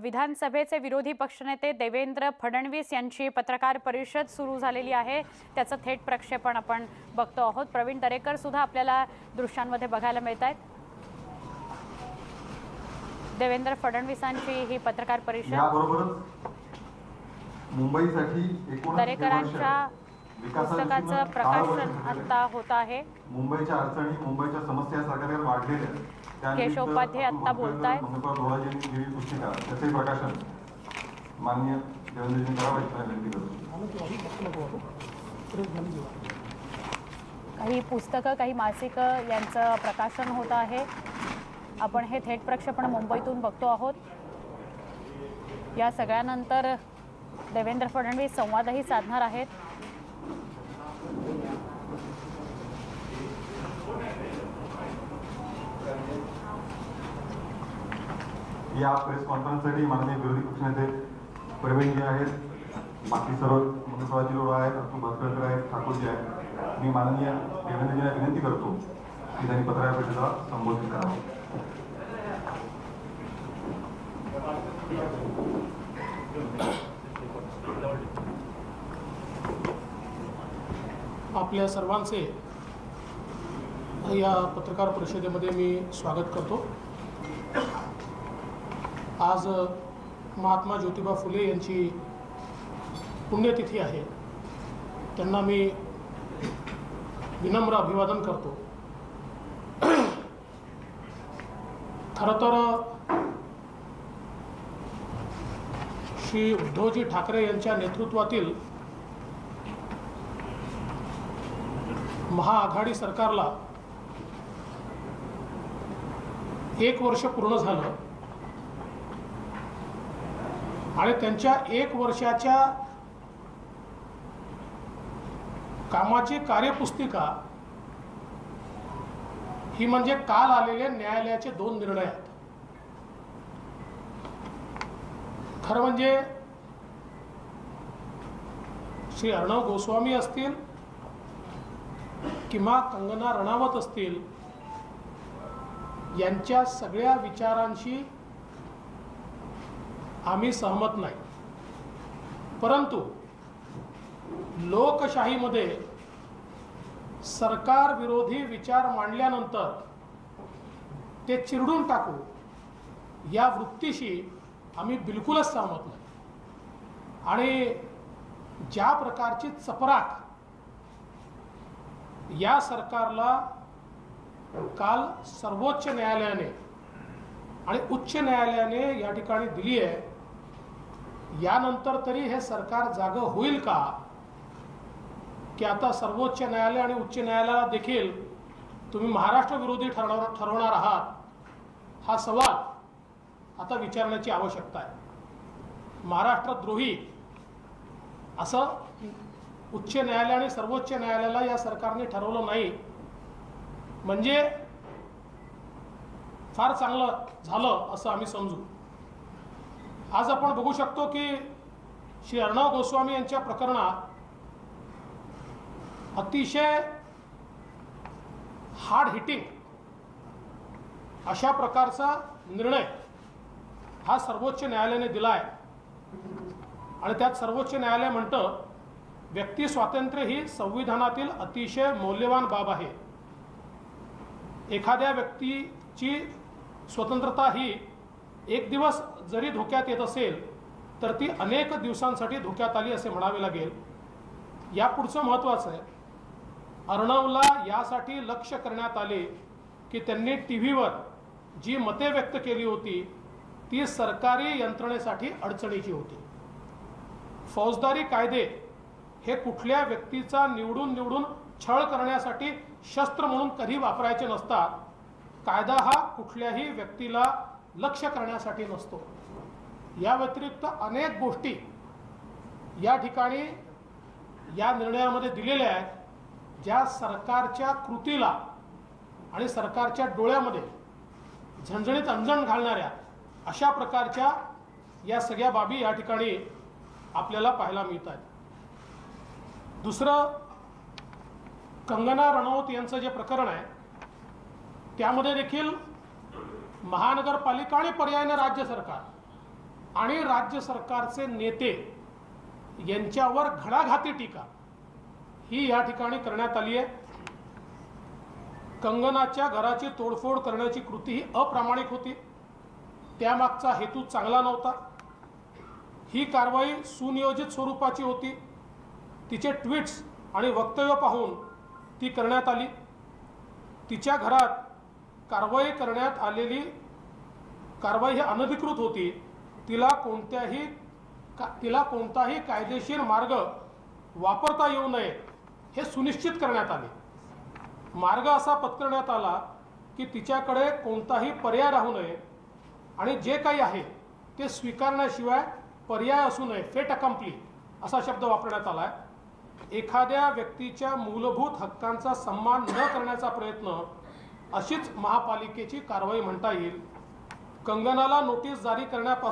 विधानसभेचे विरोधी पक्षनेते देवेंद्र फडणवीस यांची पत्रकार परिषद सुरू झालेली आहे. त्याचं थेट प्रक्षेपण आपण बघतो आहोत. प्रवीण दरेकर सुद्धा आपल्याला दृश्यांमध्ये बघायला मिळत आहेत. देवेंद्र फडणवीसांची ही पत्रकार परिषद. मुंबईसाठी दरेकरांच्या पुस्तकाचं प्रकाशन आता होत आहे. मुंबईच्या अडचणी मुंबईच्या समस्या सरकारकडे वाढलेल्या केशव उपाध्याय आत्ता प्रकाशन माननीय विनंती करतो काही पुस्तकं काही मासिकं यांचं प्रकाशन होत आहे. आपण हे थेट प्रक्षेपण मुंबईतून बघतो आहोत. या सगळ्यानंतर देवेंद्र फडणवीस संवादही साधणार आहेत. या प्रेस कॉन्फरन्ससाठी माननीय विरोधी पक्षनेते प्रवीणजी आहेत. बाकी सर्व मंगळवारजी लोक आहेत. अतुल भास्करकर आहेत ठाकूरजी आहेत. मी माननीय देवेंद्रजींना विनंती करतो की त्यांनी पत्रकार परिषदेला संबोधित करावं. आपल्या सर्वांचे या पत्रकार परिषदेमध्ये मी स्वागत करतो. आज महात्मा ज्योतिबा फुले यांची पुण्यतिथी आहे. त्यांना मी विनम्र अभिवादन करतो. खरं तर श्री उद्धवजी ठाकरे यांच्या नेतृत्वातील महाआघाडी सरकारला एक वर्ष पूर्ण झालं. आणि त्यांच्या एक वर्षाच्या कामाची कार्यपुस्तिका ही म्हणजे काल आलेले न्यायालयाचे दोन निर्णय आहेत. खरं म्हणजे श्री अर्णव गोस्वामी असतील किंवा कंगना रणावत असतील यांच्या सगळ्या विचारांशी आम्ही सहमत नाही. परंतु लोकशाहीमध्ये सरकार विरोधी विचार मांडल्यानंतर ते चिरडून टाकू या वृत्तीशी आम्ही बिलकुलच सहमत नाही. आणि ज्या प्रकारची चपराक या सरकारला काल सर्वोच्च न्यायालयाने आणि उच्च न्यायालयाने या ठिकाणी दिली आहे. यानंतर तरी हे सरकार जागं होईल का? की आता सर्वोच्च न्यायालय आणि उच्च न्यायालयाला देखील तुम्ही महाराष्ट्र विरोधी ठरवणार ठरवणार आहात? हा सवाल आता विचारण्याची आवश्यकता आहे. महाराष्ट्रद्रोही असं उच्च न्यायालय आणि सर्वोच्च न्यायालयाला या सरकारने ठरवलं नाही. म्हणजे फार चांगलं झालं असं आम्ही समजू. आज आपण बघू शकतो की श्री अर्णव गोस्वामी यांच्या प्रकरणात अतिशय हार्ड हिटिंग अशा प्रकारचा निर्णय हा सर्वोच्च न्यायालयाने दिला आहे आणि त्यात सर्वोच्च न्यायालय म्हणतं व्यक्ती स्वातंत्र्य ही संविधानातील अतिशय मौल्यवान बाब आहे. एखाद्या व्यक्तीची स्वतंत्रता ही एक दिवस जरी धोक्यात येत असेल तर ती अनेक दिवसांसाठी धोक्यात आली असे म्हणावे लागेल. या पुढचं महत्त्वाचं आहे. अर्णवला यासाठी लक्ष करण्यात आले की त्यांनी टी व्हीवर जी मते व्यक्त केली होती ती सरकारी यंत्रणेसाठी अडचणीची होती. फौजदारी कायदे हे कुठल्या व्यक्तीचा निवडून निवडून छळ करण्यासाठी शस्त्र म्हणून कधी वापरायचे नसतात कायदा हा कुठल्याही व्यक्तीला लक्ष करण्यासाठी नसतो. या व्यतिरिक्त अनेक गोष्टी या ठिकाणी या निर्णयामध्ये दिलेल्या आहेत ज्या सरकारच्या कृतीला आणि सरकारच्या डोळ्यामध्ये झणझणीत अंजण घालणाऱ्या अशा प्रकारच्या या सगळ्या बाबी या ठिकाणी आपल्याला पाहायला मिळत आहेत. दुसरं कंगना रणौत यांचं जे प्रकरण आहे त्यामध्ये देखील महानगरपालिका आणि पर्यायाने राज्य सरकार आणि राज्य सरकारचे नेते यांच्यावर घडाघाती टीका ही या ठिकाणी करण्यात आली आहे. कंगनाच्या घराची तोडफोड करण्याची कृती ही अप्रामाणिक होती. त्यामागचा हेतू चांगला नव्हता. ही कारवाई सुनियोजित स्वरूपाची होती. तिचे ट्विट्स आणि वक्तव्य पाहून ती करण्यात आली. तिच्या घरात कारवाई करण्यात आलेली कारवाई ही अनधिकृत होती. तिला कोणत्याही का तिला कोणताही कायदेशीर मार्ग वापरता येऊ नये हे सुनिश्चित करण्यात आले. मार्ग असा पत्करण्यात आला की तिच्याकडे कोणताही पर्याय राहू नये आणि जे काही आहे ते स्वीकारण्याशिवाय पर्याय असू नये फेट अकम्प्ली असा शब्द वापरण्यात आला आहे एखाद्या व्यक्तीच्या मूलभूत हक्कांचा सन्मान न करण्याचा प्रयत्न अशीच महापालिकेची कारवाई म्हणता येईल. कंगनाला नोटीस जारी करण्यापासून